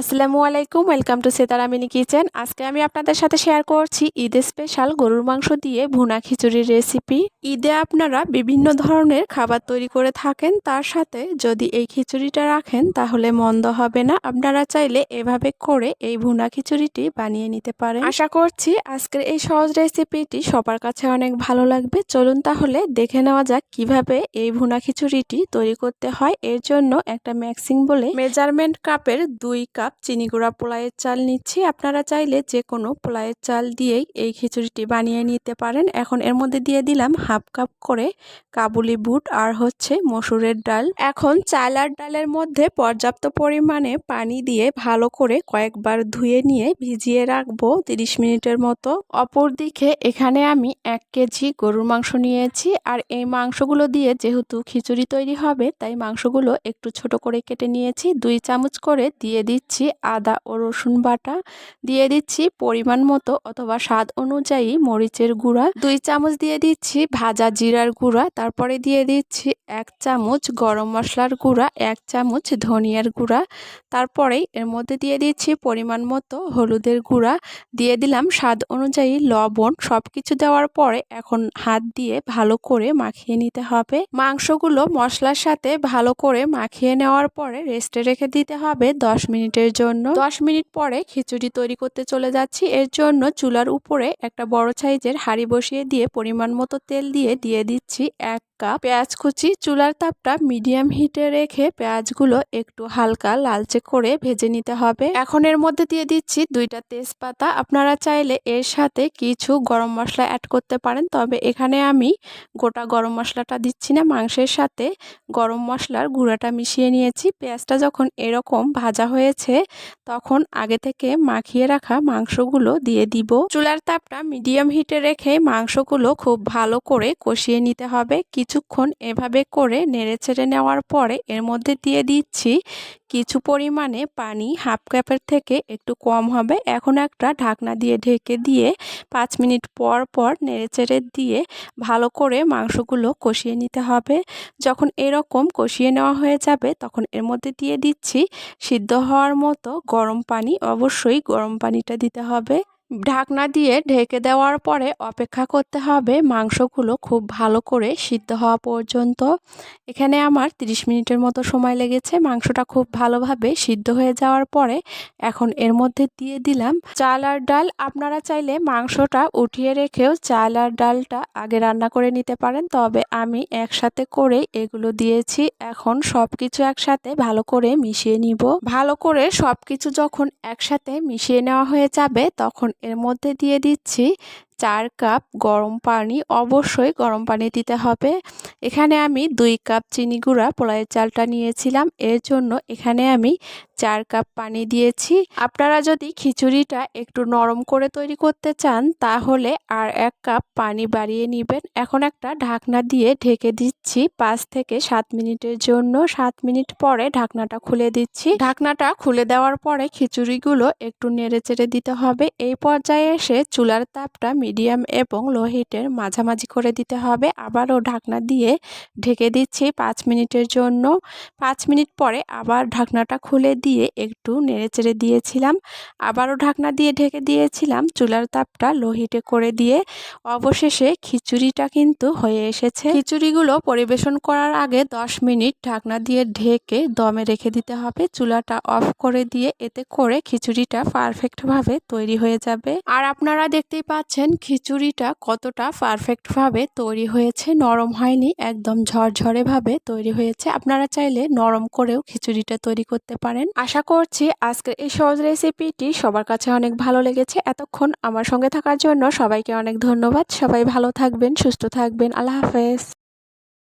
আসসালামু আলাইকুম welcome to সেতারামিনি kitchen আজকে আমি আপনাদের সাথে শেয়ার করছি ঈদে স্পেশাল গরুর মাংস দিয়ে ভুনা খিচুড়ির রেসিপি ঈদে আপনারা বিভিন্ন ধরনের খাবার তৈরি করে থাকেন, তার সাথে যদি এই খিচুড়িটা রাখেন তাহলে মন্দ হবে না। আপনারা চাইলে এভাবে করে এই ভুনা খিচুড়িটি বানিয়ে নিতে পারেন। আশা করছি আজকের এই সহজ রেসিপিটি সবার কাছে অনেক ভালো লাগবে। চলুন তাহলে দেখে নেওয়া যাক কীভাবে এই ভুনা খিচুড়িটি তৈরি করতে হয়। এর জন্য একটা ম্যাক্সিং বলে মেজারমেন্ট কাপের দুই কাপ কাপ, চিনি গুঁড়া পোলায়ের চাল নিচ্ছি। আপনারা চাইলে যে কোনো পোলায়ের চাল দিয়েই এই খিচুড়িটি বানিয়ে নিতে পারেন। এখন এর মধ্যে দিয়ে দিলাম হাফ কাপ করে কাবুলি বুট আর হচ্ছে মসুরের ডাল। এখন চাল আর ডালের মধ্যে পর্যাপ্ত পরিমাণে পানি দিয়ে ভালো করে কয়েকবার ধুয়ে নিয়ে ভিজিয়ে রাখব তিরিশ মিনিটের মতো। অপর দিকে এখানে আমি এক কেজি গরুর মাংস নিয়েছি আর এই মাংসগুলো দিয়ে যেহেতু খিচুড়ি তৈরি হবে, তাই মাংসগুলো একটু ছোট করে কেটে নিয়েছি। দুই চামচ করে দিয়ে দিচ্ছি। দিচ্ছি আদা ও রসুন বাটা। দিয়ে দিচ্ছি পরিমাণ মতো অথবা স্বাদ অনুযায়ী মরিচের গুঁড়া। দুই চামচ দিয়ে দিচ্ছি ভাজা জিরার গুঁড়া। তারপরে দিয়ে দিচ্ছি এক চামচ গরম মশলার গুঁড়া, এক চামচ ধনিয়ার গুঁড়া। তারপরেই এর মধ্যে দিয়ে দিচ্ছি পরিমাণ মতো হলুদের গুঁড়া। দিয়ে দিলাম স্বাদ অনুযায়ী লবণ। সব কিছু দেওয়ার পরে এখন হাত দিয়ে ভালো করে মাখিয়ে নিতে হবে। মাংসগুলো মশলার সাথে ভালো করে মাখিয়ে নেওয়ার পরে রেস্টে রেখে দিতে হবে দশ মিনিটের মিনিটের জন্য দশ মিনিট পরে খিচুড়ি তৈরি করতে চলে যাচ্ছি। এর জন্য চুলার উপরে একটা বড় সাইজের হাঁড়ি বসিয়ে দিয়ে পরিমাণ মতো তেল দিয়ে দিয়ে দিচ্ছি এক কাপ পেঁয়াজ কুচি। চুলার তাপটা মিডিয়াম হিটে রেখে পেঁয়াজগুলো একটু হালকা লালচে করে ভেজে নিতে হবে। এখন এর মধ্যে দিয়ে দিচ্ছি দুইটা তেজপাতা। আপনারা চাইলে এর সাথে কিছু গরম মশলা অ্যাড করতে পারেন, তবে এখানে আমি গোটা গরম মশলাটা দিচ্ছি না। মাংসের সাথে গরম মশলার গুঁড়াটা মিশিয়ে নিয়েছি। পেঁয়াজটা যখন এরকম ভাজা হয়েছে তখন আগে থেকে মাখিয়ে রাখা মাংসগুলো দিয়ে দিব। চুলার তাপটা মিডিয়াম হিটে রেখে মাংসগুলো খুব ভালো করে কষিয়ে নিতে হবে। কিছুক্ষণ এভাবে করে নেড়ে ছেড়ে নেওয়ার পরে এর মধ্যে দিয়ে দিচ্ছি কিছু পরিমাণে পানি হাফ কাপের থেকে একটু কম হবে। এখন একটা ঢাকনা দিয়ে ঢেকে দিয়ে পাঁচ মিনিট পর পর নেড়েচেড়ে দিয়ে ভালো করে মাংসগুলো কষিয়ে নিতে হবে। যখন এরকম কষিয়ে নেওয়া হয়ে যাবে, তখন এর মধ্যে দিয়ে দিচ্ছি সিদ্ধ হওয়ার মতো গরম পানি। অবশ্যই গরম পানিটা দিতে হবে। ঢাকনা দিয়ে ঢেকে দেওয়ার পরে অপেক্ষা করতে হবে মাংসগুলো খুব ভালো করে সিদ্ধ হওয়া পর্যন্ত। এখানে আমার 30 মিনিটের মতো সময় লেগেছে। মাংসটা খুব ভালোভাবে সিদ্ধ হয়ে যাওয়ার পরে এখন এর মধ্যে দিয়ে দিলাম চাল আর ডাল। আপনারা চাইলে মাংসটা উঠিয়ে রেখেও চাল আর ডালটা আগে রান্না করে নিতে পারেন। তবে আমি একসাথে করে এগুলো দিয়েছি। এখন সব কিছু একসাথে ভালো করে মিশিয়ে নিব। ভালো করে সব কিছু যখন একসাথে মিশিয়ে নেওয়া হয়ে যাবে তখন এর মধ্যে দিয়ে দিচ্ছি চার কাপ গরম পানি অবশ্যই গরম পানি দিতে হবে। এখানে আমি দুই কাপ চিনি গুঁড়া পোলাইয়ের চালটা নিয়েছিলাম। এর জন্য এখানে আমি চার কাপ পানি দিয়েছি। আপনারা যদি খিচুড়িটা একটু নরম করে তৈরি করতে চান, তাহলে আর এক কাপ পানি বাড়িয়ে নেবেন। এখন একটা ঢাকনা দিয়ে ঢেকে দিচ্ছি। পাঁচ থেকে সাত মিনিটের জন্য, সাত মিনিট পরে ঢাকনাটা খুলে দিচ্ছি। ঢাকনাটা খুলে দেওয়ার পরে খিচুড়িগুলো একটু নেড়ে চেড়ে দিতে হবে। এই পর্যায়ে এসে চুলার তাপটা মিডিয়াম এবং লো হিটের মাঝামাঝি করে দিতে হবে। আবারও ঢাকনা দিয়ে ঢেকে দিচ্ছি পাঁচ মিনিটের জন্য। পাঁচ মিনিট পরে আবার ঢাকনাটা খুলে দিয়ে একটু নেড়েচেড়ে দিয়েছিলাম। আবারও ঢাকনা দিয়ে ঢেকে দিয়েছিলাম। চুলার তাপটা লো হিটে করে দিয়ে অবশেষে খিচুড়িটা কিন্তু হয়ে এসেছে। খিচুড়িগুলো পরিবেশন করার আগে দশ মিনিট ঢাকনা দিয়ে ঢেকে দমে রেখে দিতে হবে। চুলাটা অফ করে দিয়ে এতে করে খিচুড়িটা পারফেক্টভাবে তৈরি হয়ে যাবে। আর আপনারা দেখতেই পাচ্ছেন খিচুড়িটা কতটা পারফেক্টভাবে তৈরি হয়েছে? নরম হয়নি, একদম ঝরঝরেভাবে তৈরি হয়েছে। আপনারা চাইলে নরম করেও খিচুড়িটা তৈরি করতে পারেন। আশা করছি আজকের এই সহজ রেসিপিটি সবার কাছে অনেক ভালো লেগেছে। এতক্ষণ আমার সঙ্গে থাকার জন্য সবাইকে অনেক ধন্যবাদ। সবাই ভালো থাকবেন, সুস্থ থাকবেন। আল্লাহ হাফেজ।